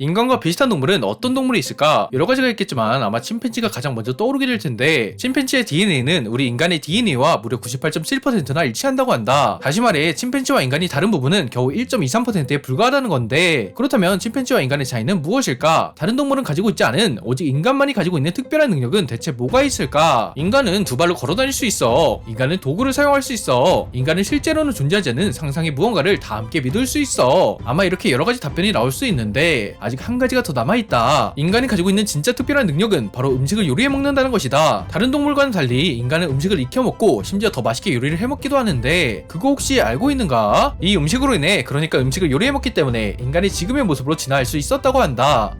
인간과 비슷한 동물은 어떤 동물이 있을까? 여러 가지가 있겠지만 아마 침팬지가 가장 먼저 떠오르게 될 텐데 침팬지의 DNA는 우리 인간의 DNA와 무려 98.7%나 일치한다고 한다. 다시 말해 침팬지와 인간이 다른 부분은 겨우 1.23%에 불과하다는 건데 그렇다면 침팬지와 인간의 차이는 무엇일까? 다른 동물은 가지고 있지 않은 오직 인간만이 가지고 있는 특별한 능력은 대체 뭐가 있을까? 인간은 두 발로 걸어 다닐 수 있어. 인간은 도구를 사용할 수 있어. 인간은 실제로는 존재하지 않는 상상의 무언가를 다 함께 믿을 수 있어. 아마 이렇게 여러 가지 답변이 나올 수 있는데 아직 한 가지가 더 남아있다. 인간이 가지고 있는 진짜 특별한 능력은 바로 음식을 요리해 먹는다는 것이다. 다른 동물과는 달리 인간은 음식을 익혀 먹고 심지어 더 맛있게 요리를 해 먹기도 하는데 그거 혹시 알고 있는가? 이 음식으로 인해 그러니까 음식을 요리해 먹기 때문에 인간이 지금의 모습으로 진화할 수 있었다고 한다.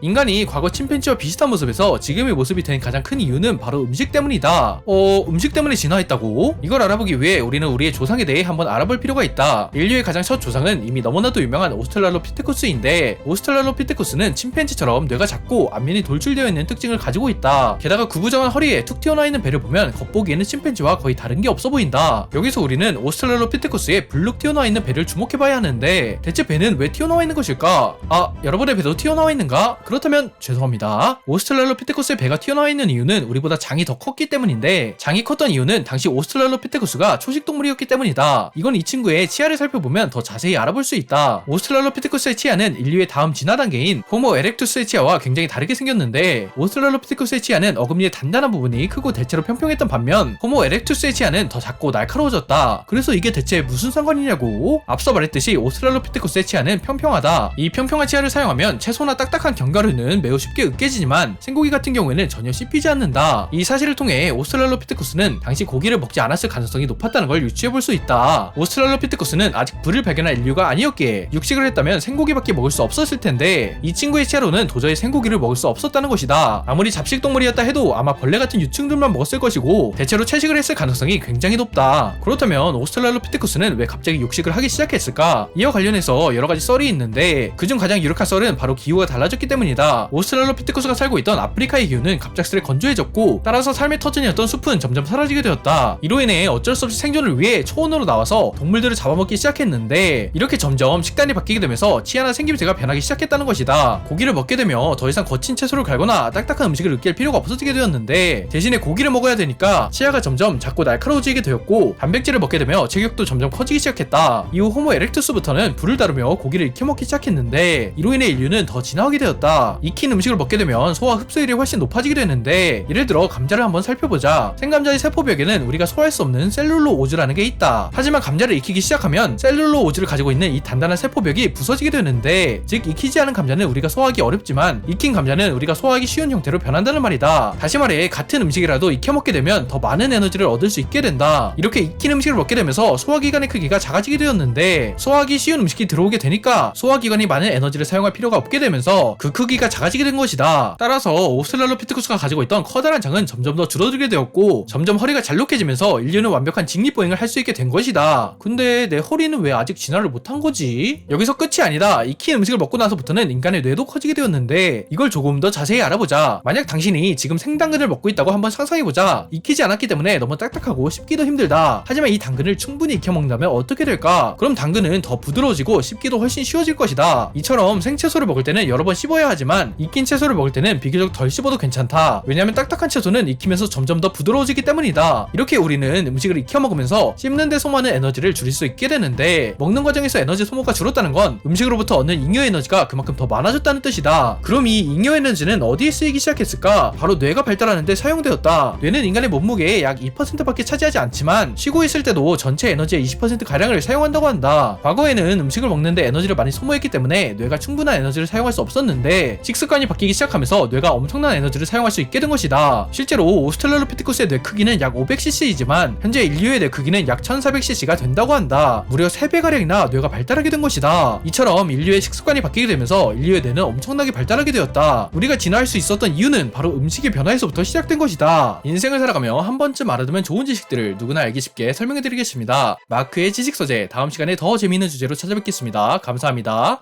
인간이 과거 침팬지와 비슷한 모습에서 지금의 모습이 된 가장 큰 이유는 바로 음식 때문이다. 어, 음식 때문에 진화했다고? 이걸 알아보기 위해 우리는 우리의 조상에 대해 한번 알아볼 필요가 있다. 인류의 가장 첫 조상은 이미 너무나도 유명한 오스트랄로피테쿠스인데 오스트랄로피테쿠스는 침팬지처럼 뇌가 작고 앞면이 돌출되어 있는 특징을 가지고 있다. 게다가 구부정한 허리에 툭 튀어나와 있는 배를 보면 겉보기에는 침팬지와 거의 다른 게 없어 보인다. 여기서 우리는 오스트랄로피테쿠스의 불룩 튀어나와 있는 배를 주목해봐야 하는데 대체 배는 왜 튀어나와 있는 것일까? 아, 여러분의 배도 튀어나와 있는가? 그렇다면 죄송합니다. 오스트랄로피테쿠스의 배가 튀어나와 있는 이유는 우리보다 장이 더 컸기 때문인데 장이 컸던 이유는 당시 오스트랄로피테쿠스가 초식 동물이었기 때문이다. 이건 이 친구의 치아를 살펴보면 더 자세히 알아볼 수 있다. 오스트랄로피테쿠스의 치아는 인류의 다음 진화 단계인 호모 에렉투스의 치아와 굉장히 다르게 생겼는데 오스트랄로피테쿠스의 치아는 어금니의 단단한 부분이 크고 대체로 평평했던 반면 호모 에렉투스의 치아는 더 작고 날카로워졌다. 그래서 이게 대체 무슨 상관이냐고? 앞서 말했듯이 오스트랄로피테쿠스의 치아는 평평하다. 이 평평한 치아를 사용하면 채소나 딱딱한 견과류는 매우 쉽게 으깨지지만 생고기 같은 경우에는 전혀 씹히지 않는다. 이 사실을 통해 오스트랄로피테쿠스는 당시 고기를 먹지 않았을 가능성이 높았다는 걸 유추해 볼 수 있다. 오스트랄로피테쿠스는 아직 불을 발견한 인류가 아니었기에 육식을 했다면 생고기밖에 먹을 수 없었을 텐데 이 친구의 치아로는 도저히 생고기를 먹을 수 없었다는 것이다. 아무리 잡식 동물이었다 해도 아마 벌레 같은 유충들만 먹었을 것이고 대체로 채식을 했을 가능성이 굉장히 높다. 그렇다면 오스트랄로피테쿠스는 왜 갑자기 육식을 하기 시작했을까? 이와 관련해서 여러 가지 썰이 있는데 그중 가장 유력한 썰은 바로 기후가 달라졌기 때문이다. 오스트랄로피테쿠스가 살고 있던 아프리카의 기후는 갑작스레 건조해졌고 따라서 삶의 터전이었던 숲은 점점 사라지게 되었다. 이로 인해 어쩔 수 없이 생존을 위해 초원으로 나와서 동물들을 잡아먹기 시작했는데 이렇게 점점 식단이 바뀌게 되면서 치아나 생김새가 변하기 시작했다는 것이다. 고기를 먹게 되면 더 이상 거친 채소를 갈거나 딱딱한 음식을 으깰 필요가 없어지게 되었는데 대신에 고기를 먹어야 되니까 치아가 점점 작고 날카로워지게 되었고 단백질을 먹게 되며 체격도 점점 커지기 시작했다. 이후 호모 에렉투스부터는 불을 다루며 고기를 익혀 먹기 시작했는데 이로 인해 인류는 더 진화하게 되었다. 익힌 음식을 먹게 되면 소화 흡수율이 훨씬 높아지게 되는데 예를 들어 감자를 한번 살펴보자. 생감자의 세포벽에는 우리가 소화할 수 없는 셀룰로오즈라는 게 있다. 하지만 감자를 익히기 시작하면 셀룰로오즈를 가지고 있는 이 단단한 세포벽이 부서지게 되는데 즉 익히지 않은 감자는 우리가 소화하기 어렵지만 익힌 감자는 우리가 소화하기 쉬운 형태로 변한다는 말이다. 다시 말해 같은 음식이라도 익혀 먹게 되면 더 많은 에너지를 얻을 수 있게 된다. 이렇게 익힌 음식을 먹게 되면서 소화기관의 크기가 작아지게 되었는데 소화하기 쉬운 음식이 들어오게 되니까 소화기관이 많은 에너지를 사용할 필요가 없게 되면서 그 크기 가 작아지게 된 것이다. 따라서 오스트랄로피테쿠스가 가지고 있던 커다란 장은 점점 더 줄어들게 되었고 점점 허리가 잘록해지면서 인류는 완벽한 직립보행을 할 수 있게 된 것이다. 근데 내 허리는 왜 아직 진화를 못한 거지? 여기서 끝이 아니다. 익힌 음식을 먹고 나서부터는 인간의 뇌도 커지게 되었는데 이걸 조금 더 자세히 알아보자. 만약 당신이 지금 생당근을 먹고 있다고 한번 상상해보자. 익히지 않았기 때문에 너무 딱딱하고 씹기도 힘들다. 하지만 이 당근을 충분히 익혀 먹는다면 어떻게 될까? 그럼 당근은 더 부드러워지고 씹기도 훨씬 쉬워질 것이다. 이처럼 생채소를 먹을 때는 여러 번 씹어야 하지 만 익힌 채소를 먹을 때는 비교적 덜 씹어도 괜찮다. 왜냐면 딱딱한 채소는 익히면서 점점 더 부드러워지기 때문이다. 이렇게 우리는 음식을 익혀 먹으면서 씹는데 소모하는 에너지를 줄일 수 있게 되는데 먹는 과정에서 에너지 소모가 줄었다는 건 음식으로부터 얻는 잉여 에너지가 그만큼 더 많아졌다는 뜻이다. 그럼 이 잉여 에너지는 어디에 쓰이기 시작했을까? 바로 뇌가 발달하는데 사용되었다. 뇌는 인간의 몸무게의 약 2%밖에 차지하지 않지만 쉬고 있을 때도 전체 에너지의 20% 가량을 사용한다고 한다. 과거에는 음식을 먹는데 에너지를 많이 소모했기 때문에 뇌가 충분한 에너지를 사용할 수 없었는데 식습관이 바뀌기 시작하면서 뇌가 엄청난 에너지를 사용할 수 있게 된 것이다. 실제로 오스트랄로피테쿠스의 뇌 크기는 약 500cc이지만 현재 인류의 뇌 크기는 약 1400cc가 된다고 한다. 무려 3배가량이나 뇌가 발달하게 된 것이다. 이처럼 인류의 식습관이 바뀌게 되면서 인류의 뇌는 엄청나게 발달하게 되었다. 우리가 진화할 수 있었던 이유는 바로 음식의 변화에서부터 시작된 것이다. 인생을 살아가며 한 번쯤 알아두면 좋은 지식들을 누구나 알기 쉽게 설명해 드리겠습니다. 마크의 지식 소재 다음 시간에 더 재미있는 주제로 찾아뵙겠습니다. 감사합니다.